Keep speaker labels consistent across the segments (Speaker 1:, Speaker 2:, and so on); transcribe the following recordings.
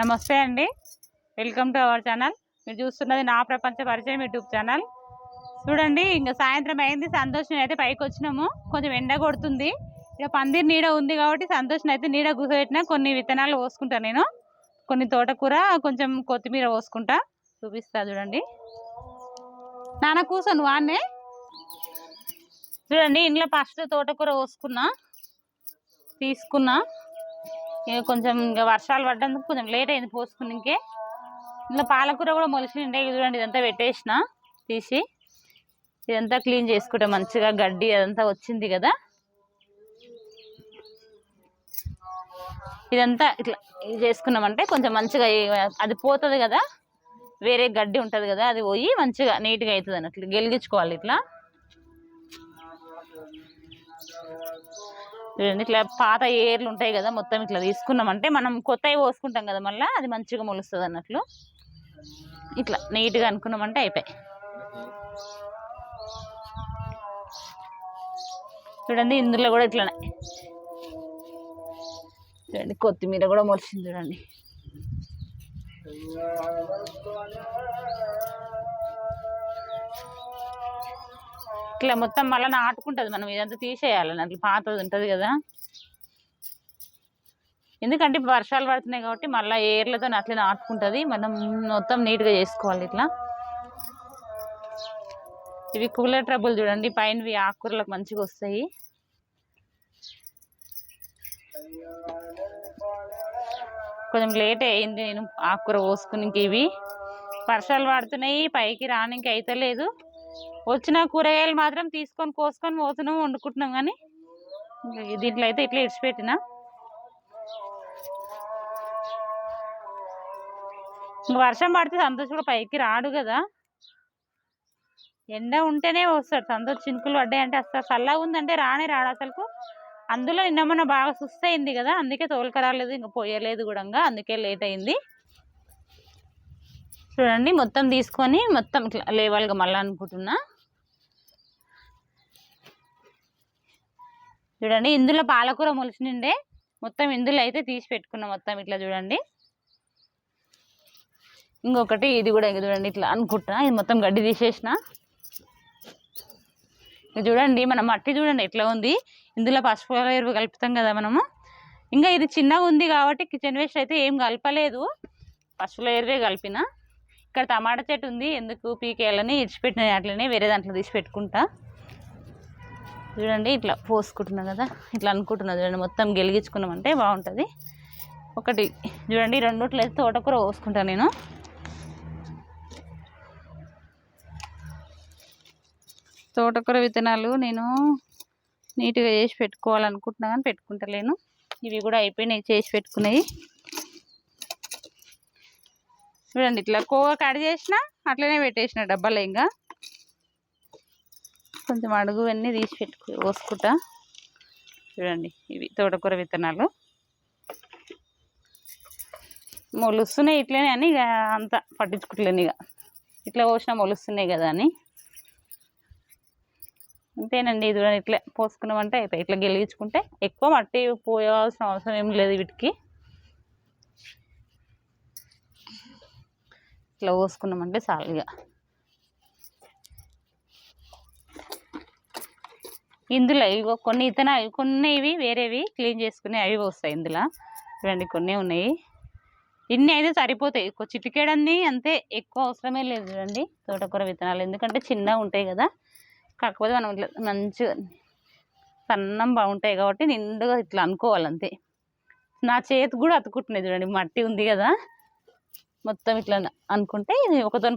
Speaker 1: నమస్తే అండి. Welcome to our channel మీరు చూస్తున్నది నా ప్రపంచ పరిచయం యూట్యూబ్ ఛానల్ చూడండి ఇంకా సాయంత్రం అయింది. సంతోషం అయితే పైకి వచ్చినాము. కొంచెం ఎండ కొడుతుంది. ఇక పందిరి నీడ ఉంది కాబట్టి సంతోషం అయితే నీడ కూసబెట్టిన కొన్ని విత్తనాలు పోసుకుంటా నేను. కొన్ని తోటకూర కొంచెం కొత్తిమీర పోసుకుంటా చూపిస్తా చూడండి. నాన్న కూర్చొని వాన్నే. చూడండి ఇంట్లో ఫస్ట్ తోటకూర పోసుకున్నా తీసుకున్నా. ఇక కొంచెం ఇంకా వర్షాలు పడ్డందుకు కొంచెం లేట్ అయింది పోసుకునికే. ఇంకా పాలకూర కూడా మొలిచిండే ఇది చూడండి ఇదంతా పెట్టేసిన తీసి. ఇదంతా క్లీన్ చేసుకుంటే మంచిగా గడ్డి అదంతా వచ్చింది కదా. ఇదంతా ఇట్లా ఇది చేసుకున్నామంటే కొంచెం మంచిగా అది పోతుంది కదా వేరే గడ్డి ఉంటుంది కదా అది పోయి మంచిగా నీట్గా అవుతుంది అన్నట్లు గెలిగించుకోవాలి ఇట్లా. చూడండి ఇట్లా పాత ఏర్లు ఉంటాయి కదా మొత్తం ఇట్లా తీసుకున్నామంటే మనం కొత్తవి పోసుకుంటాం కదా మళ్ళీ అది మంచిగా మొలుస్తుంది అన్నట్లు. ఇట్లా నీట్గా అనుకున్నామంటే అయిపోయి చూడండి ఇందులో కూడా ఇట్లానే. చూడండి కొత్తిమీర కూడా మొలిచింది చూడండి. ఇట్లా మొత్తం మళ్ళీ నాటుకుంటుంది మనం ఇదంతా తీసేయాలని అట్లా పాతది ఉంటుంది కదా. ఎందుకంటే వర్షాలు పడుతున్నాయి కాబట్టి మళ్ళీ ఏర్లతో అట్లే నాటుకుంటుంది. మనం మొత్తం నీట్గా చేసుకోవాలి ఇట్లా. ఇవి కూలర్ ట్రబుల్ చూడండి పైనవి ఆకుకూరలకు మంచిగా వస్తాయి. కొంచెం లేట్ అయింది నేను ఆకుకూర పోసుకుని ఇవి. వర్షాలు పడుతున్నాయి పైకి రానికి అయితే లేదు వచ్చిన కూరగాయలు మాత్రం తీసుకొని కోసుకొని పోతున్నాం వండుకుంటున్నాం కానీ దీంట్లో అయితే ఇట్లా ఇడిచిపెట్టిన ఇంక వర్షం పడితే సంతోష్ కూడా పైకి రాడు కదా. ఎండ ఉంటేనే వస్తాడు సంతోష్ చినుకులు పడ్డాయంటే అసలు చల్లగా ఉందంటే రానే రాడు అసలుకు. అందులో నిన్న మొన్న బాగా సుస్తయింది కదా అందుకే తోలుకరాలేదు ఇంకా పోయలేదు కూడా అందుకే లేట్ అయింది. చూడండి మొత్తం తీసుకొని మొత్తం ఇట్లా లేవల్గా మళ్ళీ అనుకుంటున్నా. చూడండి ఇందులో పాలకూర మొలిచినిండే. మొత్తం ఇందులో అయితే తీసి పెట్టుకున్నాం మొత్తం ఇట్లా చూడండి. ఇంకొకటి ఇది కూడా ఇంక చూడండి ఇట్లా అనుకుంటున్నా. ఇది మొత్తం గడ్డి తీసేసిన. చూడండి మన మట్టి చూడండి ఎట్లా ఉంది. ఇందులో పసుపు ఎరువు కలుపుతాం కదా మనము. ఇంకా ఇది చిన్నగా ఉంది కాబట్టి కిచెన్ వేస్ట్ అయితే ఏం కలపలేదు. పసుపుల ఎరువే కలిపిన. ఇక్కడ టమాటా చెట్టు ఉంది. ఎందుకు పీకేయాలని ఇడిచిపెట్టిన అట్లనే వేరే దాంట్లో తీసి పెట్టుకుంటా చూడండి ఇట్లా పోసుకుంటున్నా కదా. ఇట్లా అనుకుంటున్నా చూడండి మొత్తం గెలిగించుకున్నామంటే బాగుంటుంది. ఒకటి చూడండి రెండుట్లో అయితే తోటకూర పోసుకుంటాను నేను. తోటకూర విత్తనాలు నేను నీట్గా చేసి పెట్టుకోవాలనుకుంటున్నా కానీ పెట్టుకుంటలేను. ఇవి కూడా అయిపోయినాయి చేసి పెట్టుకున్నాయి చూడండి ఇట్లా కోవ కట్ చేసిన అట్లనే పెట్టేసిన డబ్బాలో ఇంకా. కొంచెం అడుగు అన్నీ తీసి పెట్టుకు పోసుకుంటా. చూడండి ఇవి తోటకూర విత్తనాలు. మొలుస్తున్నాయి ఇట్లనే అని ఇక అంత పట్టించుకుంటలేను ఇక. ఇట్లా పోసినా మొలుస్తున్నాయి కదా అని. అంతేనండి ఇది కూడా ఇట్లా పోసుకున్నామంటే ఇట్లా గెలిగించుకుంటే ఎక్కువ మట్టి పోయాల్సిన అవసరం ఏం లేదు వీటికి. ఇట్లా పోసుకున్నామంటే చాలు ఇక. ఇందులో ఇగో కొన్ని ఇతన కొన్ని ఇవి వేరేవి క్లీన్ చేసుకుని అవి వస్తాయి ఇందులో. చూడండి కొన్ని ఉన్నాయి. ఇన్ని అయితే సరిపోతాయి. ఒక చిటికేడన్ని అంతే ఎక్కువ అవసరమే లేదు చూడండి తోటకూర విత్తనాలు. ఎందుకంటే చిన్నగా ఉంటాయి కదా. కాకపోతే మనం ఇట్లా మంచిగా సన్నం బాగుంటాయి కాబట్టి నిండుగా ఇట్లా అనుకోవాలి అంతే నా చేతి కూడా అతుకుంటున్నాయి చూడండి. మట్టి ఉంది కదా. మొత్తం ఇట్లా అనుకుంటే ఇది ఒకతో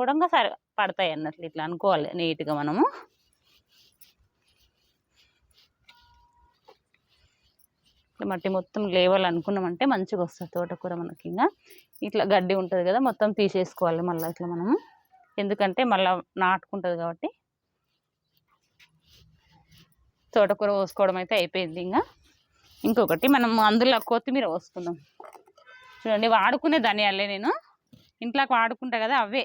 Speaker 1: కూడా ఇంకా సరే పడతాయి అన్నట్లు ఇట్లా అనుకోవాలి నీట్గా మనము. ఇట్లా మట్టి మొత్తం లేవాలి అనుకున్నామంటే మంచిగా వస్తుంది తోటకూర మనకి ఇంకా. ఇట్లా గడ్డి ఉంటుంది కదా మొత్తం తీసేసుకోవాలి మళ్ళీ ఇట్లా మనము. ఎందుకంటే మళ్ళీ నాటుకుంటుంది కాబట్టి. తోటకూర పోసుకోవడం అయితే అయిపోయింది ఇంకా. ఇంకొకటి మనం అందులో కొత్తిమీర పోసుకుందాం. చూడండి వాడుకునే ధనియాలే నేను. ఇంట్లోకి వాడుకుంటా కదా అవే.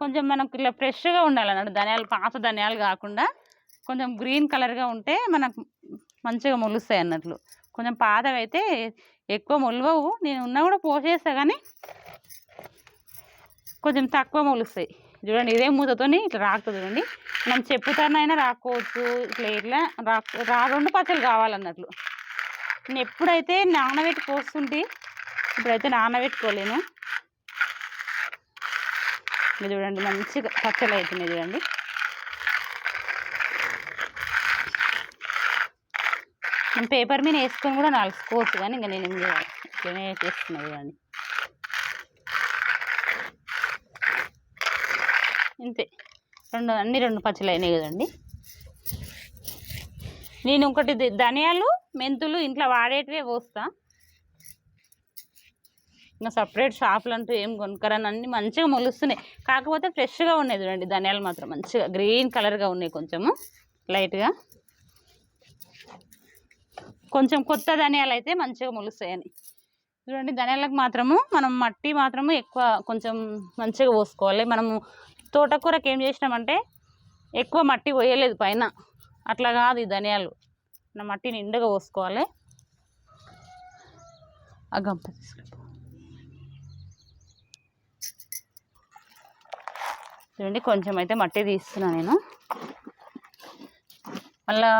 Speaker 1: కొంచెం మనకు ఇట్లా ఫ్రెష్గా ఉండాలన్నట్టు ధనియాలు పాత ధనియాలు కాకుండా కొంచెం గ్రీన్ కలర్గా ఉంటే మనకు మంచిగా మొలుస్తాయి అన్నట్లు. కొంచెం పాతవి అయితే ఎక్కువ మొలవవు. నేను ఉన్నా కూడా పోసేస్తా కానీ కొంచెం తక్కువ మొలుస్తాయి. చూడండి ఇదే మూతతోని ఇట్లా రాకుతుంది చూడండి. మనం చెప్పుతానైనా రాకోవచ్చు ఇట్లా ఇట్లా రా రా రెండు పచ్చలు కావాలన్నట్లు. నేను ఎప్పుడైతే నానబెట్టి పోస్తుంటే ఇప్పుడైతే నానబెట్టుకోలేను. ఇది చూడండి మంచిగా పచ్చలు అవుతున్నాయి చూడండి. నేను పేపర్ మీద వేసుకొని కూడా నలుసుకోవచ్చు కానీ ఇంకా నేను ఇంకా ఇట్లనే చేస్తున్నాను చూడండి. ఇంతే. రెండు అన్ని రెండు పచ్చలు అయినాయి కదండి. నేను ఒకటి ధనియాలు మెంతులు ఇంట్లో వాడేటివే పోస్తా. ఇంకా సపరేట్ షాపులు అంటూ ఏం కొనుక్కరని అన్ని మంచిగా మొలుస్తున్నాయి. కాకపోతే ఫ్రెష్గా ఉన్నాయి చూడండి ధనియాలు మాత్రం మంచిగా గ్రీన్ కలర్గా ఉన్నాయి కొంచెము లైట్గా. కొంచెం కొత్త ధనియాలు అయితే మంచిగా మొలుస్తాయని. చూడండి ధనియాలకు మాత్రము మనం మట్టి మాత్రము ఎక్కువ కొంచెం మంచిగా పోసుకోవాలి. మనము తోటకూరకి ఏం చేసినామంటే ఎక్కువ మట్టి పోయలేదు పైన. అట్లా కాదు ఈ ధనియాలు. నా మట్టి నిండుగా పోసుకోవాలి. ఆ గంప చూడండి కొంచెం అయితే మట్టి తీస్తున్నా నేను. మళ్ళా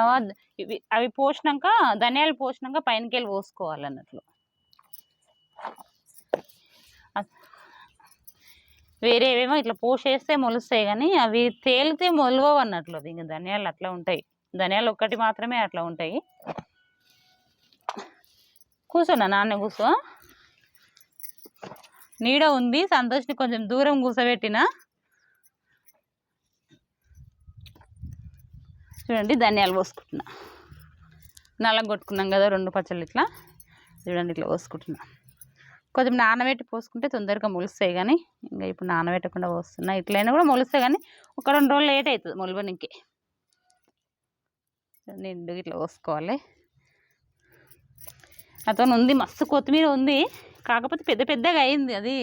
Speaker 1: ఇవి అవి పోసినాక ధనియాలు పోసినాక పైనకి వెళ్ళి పోసుకోవాలి అన్నట్లు. వేరేవేమో ఇట్లా పోసేస్తే మొలుస్తాయి కానీ అవి తేలితే మొలవవు అన్నట్లు. ఇంకా ధనియాలు అట్లా ఉంటాయి. ధనియాలు ఒక్కటి మాత్రమే అట్లా ఉంటాయి. కూర్చోనా నాన్న కూర్చో. నీడ ఉంది సంతోష్ని కొంచెం దూరం కూర్చోబెట్టిన. చూడండి ధనియాలు పోసుకుంటున్నా. నల్లం కొట్టుకున్నాం కదా రెండు పచ్చళ్ళు ఇట్లా. చూడండి ఇట్లా పోసుకుంటున్నా. కొంచెం నానబెట్టి పోసుకుంటే తొందరగా మొలుస్తాయి కానీ ఇంకా ఇప్పుడు నానబెట్టకుండా పోస్తున్నా. ఇట్లయినా కూడా మొలుస్తాయి కానీ ఒక రెండు రోజులు లేట్ అవుతుంది మొలవనికి. నిండు ఇట్లా పోసుకోవాలి అతను ఉంది మస్తు కొత్తిమీర ఉంది. కాకపోతే పెద్ద పెద్దగా అయింది అది.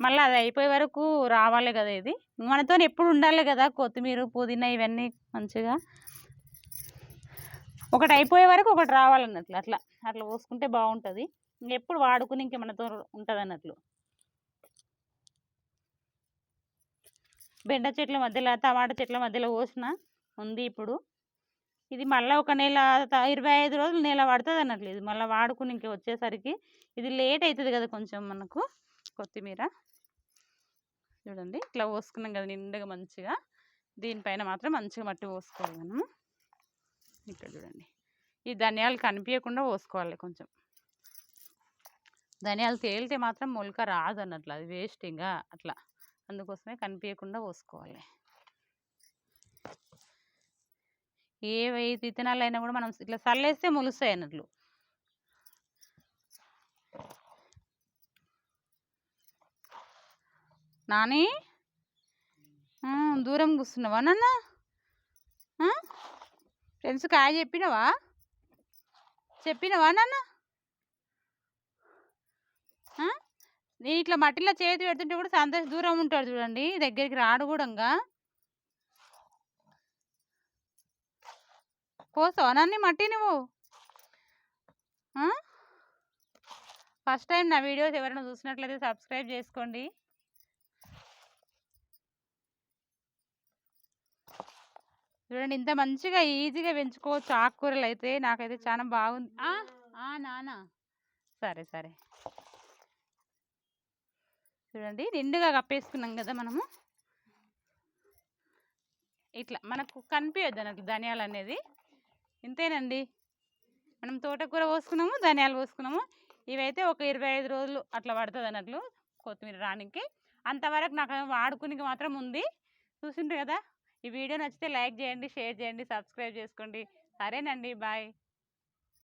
Speaker 1: మళ్ళీ అది అయిపోయే వరకు రావాలి కదా ఇది. మనతో ఎప్పుడు ఉండాలి కదా కొత్తిమీర పుదీనా ఇవన్నీ మంచిగా. ఒకటి అయిపోయే వరకు ఒకటి రావాలన్నట్లు అట్లా. అట్లా పోసుకుంటే బాగుంటుంది. ఎప్పుడు వాడుకుని ఇంక మనతో ఉంటుంది అన్నట్లు బెండ చెట్ల మధ్యలో టమాటా చెట్ల మధ్యలో పోసిన ఉంది ఇప్పుడు. ఇది మళ్ళీ ఒక నెల ఇరవై ఐదు రోజులు నెల పడుతుంది అన్నట్లు ఇది మళ్ళీ వాడుకుని ఇంక వచ్చేసరికి ఇది లేట్ అవుతుంది కదా కొంచెం మనకు కొత్తిమీర. చూడండి ఇట్లా పోసుకున్నాం కదా నిండుగా మంచిగా. దీనిపైన మాత్రం మంచిగా మట్టి పోసుకోవాలి మనము ఇక్కడ చూడండి ఈ ధనియాలు కనిపించకుండా పోసుకోవాలి కొంచెం. ధనియాలు తేలితే మాత్రం మొలక రాదు అన్నట్లు అది వేస్ట్ ఇంకా అట్లా. అందుకోసమే కనిపించకుండా పోసుకోవాలి. ఏ విత్తనాలు అయినా కూడా మనం ఇట్లా చల్లేస్తే మొలుస్తాయి అన్నట్లు. నాని? దూరం కూర్చున్నావా నాన్న? ఫ్రెండ్స్ కాయ చెప్పినవా? చెప్పినవా నాన్న? నేను ఇట్లా మట్టిలో చేతి పెడుతుంటే కూడా సంతోష్ దూరం ఉంటాడు చూడండి దగ్గరికి రాడు కూడా ఇంకా సోనాన్ని మట్టి నువ్వు? ఫస్ట్ టైం నా వీడియోస్ ఎవరైనా చూసినట్లయితే సబ్స్క్రైబ్ చేసుకోండి. చూడండి ఇంత మంచిగా ఈజీగా పెంచుకోవచ్చు ఆకుకూరలు అయితే నాకైతే చాలా బాగుంది. నానా సరే సరే. చూడండి నిండుగా కప్పేసుకున్నాం కదా మనము. ఇట్లా మనకు కనిపించద్దు నాకు ధనియాలు అనేది ఇంతేనండి. మనం తోటకూర పోసుకున్నాము ధనియాలు పోసుకున్నాము. ఇవైతే ఒక ఇరవై ఐదు రోజులు అట్లా పడుతుంది అన్నట్లు కొత్తిమీర రానికి. అంతవరకు నాకు వాడుకునికి మాత్రం ఉంది. చూసిండ్రు కదా? ఈ వీడియో నచ్చితే లైక్ చేయండి షేర్ చేయండి సబ్స్క్రైబ్ చేసుకోండి. సరేనండి బాయ్.